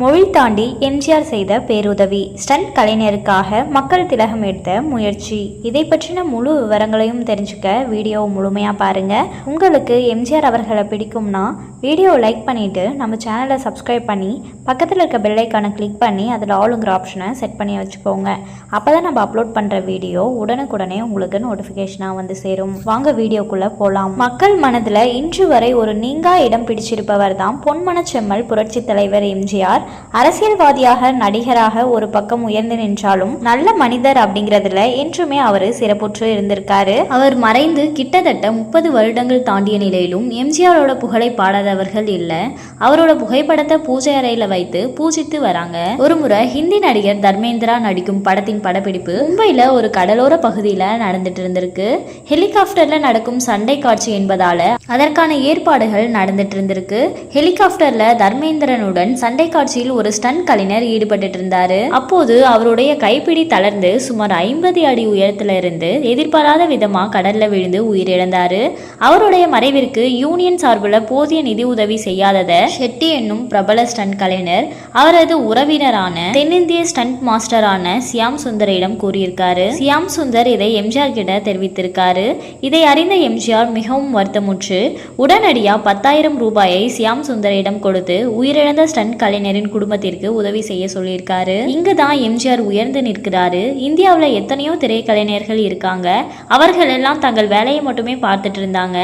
மொழி தாண்டி எம்ஜிஆர் செய்த பேருதவி. ஸ்டண்ட் கலைஞருக்காக மக்கள் திலகம் எடுத்த முயற்சி. இதை பற்றின முழு விவரங்களையும் தெரிஞ்சுக்க வீடியோ முழுமையாக பாருங்கள் உங்களுக்கு எம்ஜிஆர் அவர்களை பிடிக்கும்னா வீடியோவை லைக் பண்ணிவிட்டு நம்ம சேனலை சப்ஸ்கிரைப் பண்ணி பக்கத்தில் இருக்க பெல்லைக்கானை கிளிக் பண்ணி அதில் ஆளுங்கிற ஆப்ஷனை செட் பண்ணி வச்சுக்கோங்க. அப்போ தான் நம்ம அப்லோட் பண்ணுற வீடியோ உடனுக்குடனே உங்களுக்கு நோட்டிஃபிகேஷனாக வந்து சேரும். வாங்க வீடியோக்குள்ளே போகலாம் மக்கள் மனதில் இன்று வரை ஒரு நீங்கா இடம் பிடிச்சிருப்பவர் தான் பொன்மனச்செம்மல் புரட்சி தலைவர் எம்ஜிஆர். அரசியல்வாதியாக நடிகராக ஒரு பக்கம் உயர்ந்து நின்றாலும் நல்ல மனிதர் அப்படிங்கிறதுல என்றுமே அவர் சிறப்புற்று இருந்திருக்காரு. அவர் மறைந்து கிட்டத்தட்ட முப்பது வருடங்கள் தாண்டிய நிலையிலும் எம்ஜிஆரோட புகழை பாடாதவர்கள் இல்லை. அவரோட புகைப்படத்தை பூஜை அறையில வைத்து பூஜித்து வராங்க. ஒரு முறை ஹிந்தி நடிகர் தர்மேந்திரா நடிக்கும் படத்தின் படப்பிடிப்பு மும்பையில் ஒரு கடலோர பகுதியில் நடந்துட்டு இருந்திருக்கு. ஹெலிகாப்டர்ல நடக்கும் சண்டை காட்சி என்பதால அதற்கான ஏற்பாடுகள் நடந்துட்டு இருந்திருக்கு. ஹெலிகாப்டர்ல தர்மேந்திரனுடன் சண்டை காட்சியில் ஒரு ஸ்டன் கலைஞர் ஈடுபட்டு இருந்தாரு. அப்போது அவருடைய கைப்பிடி தளர்ந்து சுமார் ஐம்பது அடி உயரத்துல இருந்து எதிர்பாராத விதமா கடல்ல விழுந்து உயிரிழந்தாரு. அவருடைய மறைவிற்கு யூனியன் சார்பில் போதிய நிதி நிதி உதவி செய்யாதத ஷெட்டி என்னும் பிரபல ஸ்டண்ட் கலைஞர் அவரது உறவினரான தென்னிந்திய ஸ்டண்ட் மாஸ்டரான சியாம் சுந்தரிடம் கூறியிருக்காரு. சியாம் சுந்தர் இதை எம்ஜிஆர் கிட்ட தெரிவித்திருக்காரு. இதை அறிந்த எம்ஜிஆர் மிகவும் வருத்தமுற்று உடனடியா பத்தாயிரம் ரூபாயை சியாம் சுந்தரிடம் கொடுத்து உயிரிழந்த ஸ்டண்ட் கலைஞரின் குடும்பத்திற்கு உதவி செய்ய சொல்லியிருக்காரு. இங்குதான் எம்ஜிஆர் உயர்ந்து நிற்கிறாரு. இந்தியாவில் எத்தனையோ திரைக்கலைஞர்கள் இருக்காங்க. அவர்கள் எல்லாம் தங்கள் வேலையை மட்டுமே பார்த்துட்டு இருந்தாங்க.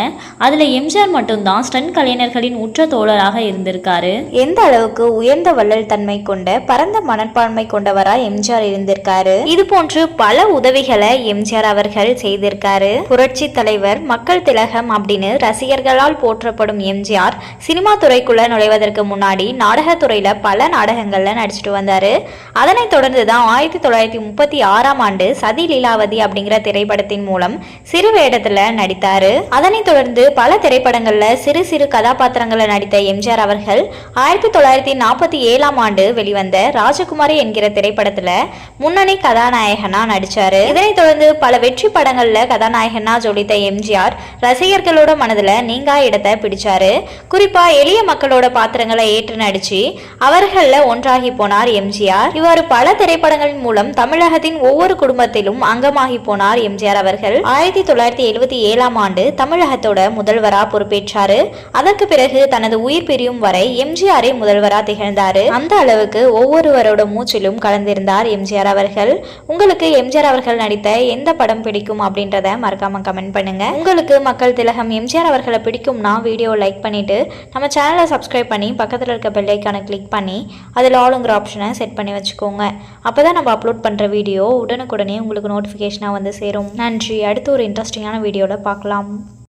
அதுல எம்ஜிஆர் மட்டும்தான் ஸ்டண்ட் கலைஞர்களின் உற்ற தோழராக இருந்திருக்காரு. எந்த அளவுக்கு உயர்ந்த வள்ளல் தன்மை கொண்ட பரந்த மனப்பான்மை கொண்டவரா எம்ஜிஆர் இருந்திருக்காரு? இது போன்று பல உதவிகளை எம்ஜிஆர் அவர்கள் செய்திருக்காரு. புரட்சி தலைவர் மக்கள் திலகம் அப்படின்னு ரசிகர்களால் போற்றப்படும் எம்ஜிஆர் சினிமா துறைக்குள்ள நுழைவதற்கு முன்னாடி நாடகத்துறையில பல நாடகங்கள்ல நடிச்சிட்டு வந்தாரு. அதனைத் தொடர்ந்து தான் ஆயிரத்தி தொள்ளாயிரத்தி முப்பத்தி ஆறாம் ஆண்டு சதி லீலாவதி அப்படிங்கிற திரைப்படத்தின் மூலம் சிறு வேடத்துல நடித்தாரு. அதனைத் தொடர்ந்து பல திரைப்படங்கள்ல சிறு சிறு கதாபாத்திர கதாபாத்திரங்களை நடித்த எம்ஜிஆர் அவர்கள் ஆயிரத்தி தொள்ளாயிரத்தி நாற்பத்தி ஏழாம் ஆண்டு வெளிவந்த ராஜகுமாரி என்கிற திரைப்படத்துல முன்னணி கதாநாயகனா நடிச்சாரு. இதனைத் தொடர்ந்து பல வெற்றி படங்கள்ல கதாநாயகனா ஜொலித்த எம்ஜிஆர் ரசிகர்களோட மனதுல நீங்கா இடத்தை பிடிச்சாரு. குறிப்பா எளிய மக்களோட பாத்திரங்களை ஏற்று நடிச்சு அவர்கள ஒன்றாகி போனார் எம்ஜிஆர். இவ்வாறு பல திரைப்படங்களின் மூலம் தமிழகத்தின் ஒவ்வொரு குடும்பத்திலும் அங்கமாகி போனார் எம்ஜிஆர் அவர்கள். ஆயிரத்தி தொள்ளாயிரத்தி எழுபத்தி ஏழாம் ஆண்டு தமிழகத்தோட முதல்வரா பொறுப்பேற்றாரு. அதற்கு பிறகு தனது உயிர் பிரியும் வரை எம்ஜிஆரே முதல்வரா திகழ்ந்தாரு. அந்த அளவுக்கு ஒவ்வொருவரோட மூச்சிலும் கலந்திருந்தார் எம்ஜிஆர் அவர்கள். உங்களுக்கு எம்ஜிஆர் அவர்கள் நடித்த எந்த படம் பிடிக்கும் அப்படின்றத மறக்காம கமெண்ட் பண்ணுங்க. உங்களுக்கு மக்கள் திலகம் எம்ஜிஆர் அவர்களை பிடிக்கும்னா வீடியோ லைக் பண்ணிட்டு நம்ம சேனலை சப்ஸ்கிரைப் பண்ணி பக்கத்தில் இருக்க பெல்லைக்கான கிளிக் பண்ணி அதில் ஆளுங்கிற ஆப்ஷனை செட் பண்ணி வச்சுக்கோங்க. அப்போ தான் நம்ம அப்லோட் பண்ணுற வீடியோ உடனுக்குடனே உங்களுக்கு நோட்டிஃபிகேஷனாக வந்து சேரும். நன்றி. அடுத்து ஒரு இன்ட்ரெஸ்டிங்கான வீடியோவில் பார்க்கலாம்.